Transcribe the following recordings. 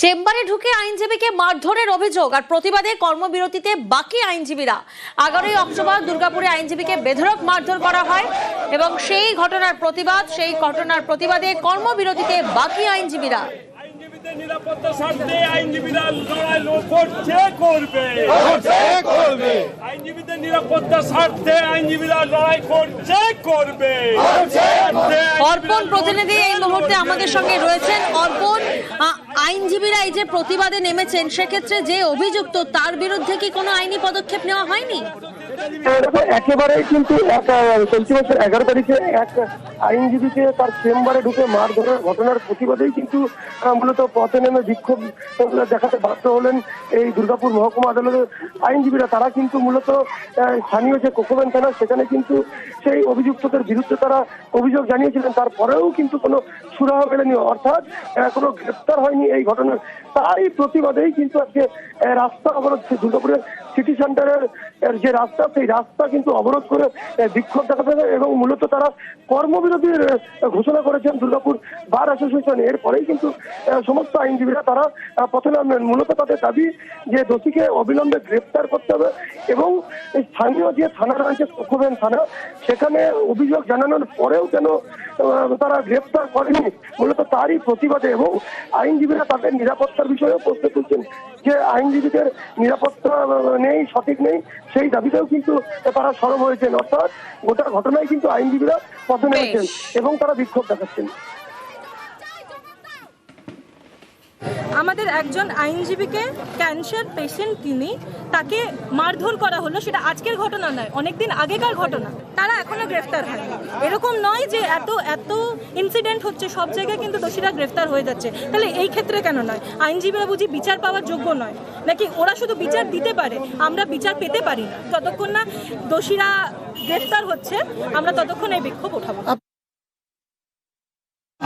চেম্বারে ঢুকে আইনজীবীকে মারধরের অভিযোগ আর প্রতিবাদে কর্মবিরতিতে বাকি আইনজীবীরা। এগারোই অক্টোবর দুর্গাপুরে আইনজীবীকে বেধড়ক মারধর করা হয় এবং সেই ঘটনার প্রতিবাদ সেই ঘটনার প্রতিবাদে কর্মবিরতিতে বাকি আইনজীবীরা। নিরাপত্তা স্বার্থে আইনজীবীরা লড়াই করছে করবে। আইনজীবীদের নিরাপত্তা স্বার্থে আইনজীবীরা লড়াই করছে করবে। অর্পণ প্রতিনিধি এই মুহূর্তে আমাদের সঙ্গে রয়েছেন। অর্পণ আইনজীবীরা এই যে প্রতিবাদে নেমেছেন, সেক্ষেত্রে যে অভিযুক্ত, তার বিরুদ্ধে কি কোনো আইনি পদক্ষেপ নেওয়া হয়নি? একেবারে কিন্তু চলতি বছর এগারো তারিখে এক আইনজীবীকে তার চেম্বারে ঢুকে মার মারধরের ঘটনার প্রতিবাদেই কিন্তু মূলত পথে নেমে বিক্ষোভ দেখাতে বাধ্য হলেন এই দুর্গাপুর মহকুমা আদালতের আইনজীবীরা। তারা কিন্তু মূলত স্থানীয় যে কোকোবেন থানা, সেখানে কিন্তু সেই অভিযুক্তদের বিরুদ্ধে তারা অভিযোগ জানিয়েছিলেন। তারপরেও কিন্তু কোনো সুরাহ মেলেনি। অর্থাৎ কোনো গ্রেপ্তার হয়নি এই ঘটনার। তারই প্রতিবাদেই কিন্তু আজকে রাস্তা অবরোধ দুর্গাপুরের সিটি সেন্টারের যে রাস্তা, সেই রাস্তা কিন্তু অবরোধ করে বিক্ষোভ দেখাতে এবং মূলত তারা কর্মবিরতির আহ, ঘোষণা করেছেন দুর্গাপুর বার অ্যাসোসিয়েশন। এরপরেই কিন্তু সমস্ত আইনজীবীরা তারা পথে নামবেন। মূলত তাদের দাবি যে দোষীকে অবিলম্বে গ্রেপ্তার করতে হবে এবং স্থানীয় যে থানা রয়েছে কোকোবেন থানা সেখানে অভিযোগ জানানোর পরেও কেন তারা গ্রেপ্তার করেনি। মূলত তারই প্রতিবাদে এবং আইনজীবীরা তাদের নিরাপত্তার বিষয়েও প্রশ্ন তুলছেন যে আইনজীবীদের নিরাপত্তা নেই সঠিক নেই সেই দাবিতেও কিন্তু তারা সরব হয়েছেন। অর্থাৎ গোটা ঘটনায় কিন্তু আইনজীবীরা পথে নেমেছেন। এবং তারা বিক্ষোভ দেখাচ্ছেন। আমাদের একজন আইনজীবীকে ক্যান্সার পেশেন্ট তিনি, তাকে মারধর করা হলো, সেটা আজকের ঘটনা নয়, অনেকদিন আগেকার ঘটনা। তারা এখনও গ্রেফতার হয়নি। এরকম নয় যে এত এত ইনসিডেন্ট হচ্ছে, সব জায়গায় কিন্তু দোষীরা গ্রেফতার হয়ে যাচ্ছে। তাহলে এই ক্ষেত্রে কেন নয়? আইনজীবীরা বুঝি বিচার পাওয়ার যোগ্য নয়? নাকি ওরা শুধু বিচার দিতে পারে? আমরা বিচার পেতে পারি না। যতক্ষণ না দোষীরা গ্রেফতার হচ্ছে, আমরা ততক্ষণ এই বিক্ষোভ উঠাবো।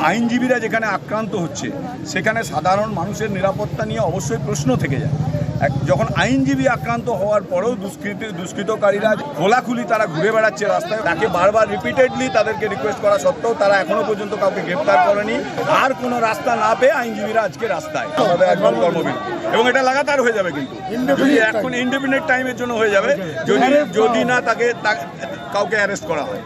আইনজীবীরা যেখানে আক্রান্ত হচ্ছে সেখানে সাধারণ মানুষের নিরাপত্তা নিয়ে অবশ্যই প্রশ্ন থেকে যায়। এক- যখন আইনজীবী আক্রান্ত হওয়ার পরেও দুষ্কৃতি দুষ্কৃতকারীরা খোলাখুলি তারা ঘুরে বেড়াচ্ছে রাস্তায় তাকে বারবার রিপিটেডলি তাদেরকে রিকোয়েস্ট করা সত্ত্বেও তারা এখনও পর্যন্ত কাউকে গ্রেপ্তার করেনি। আর কোনো রাস্তা না পেয়ে আইনজীবীরা আজকে রাস্তায়। একদম কর্মবিরতি। এবং এটা লাগাতার হয়ে যাবে কিন্তু। এখন ইন্ডিপেন্ডেন্ট টাইমের জন্য হয়ে যাবে যদি যদি না তাকে কাউকে অ্যারেস্ট করা হয়।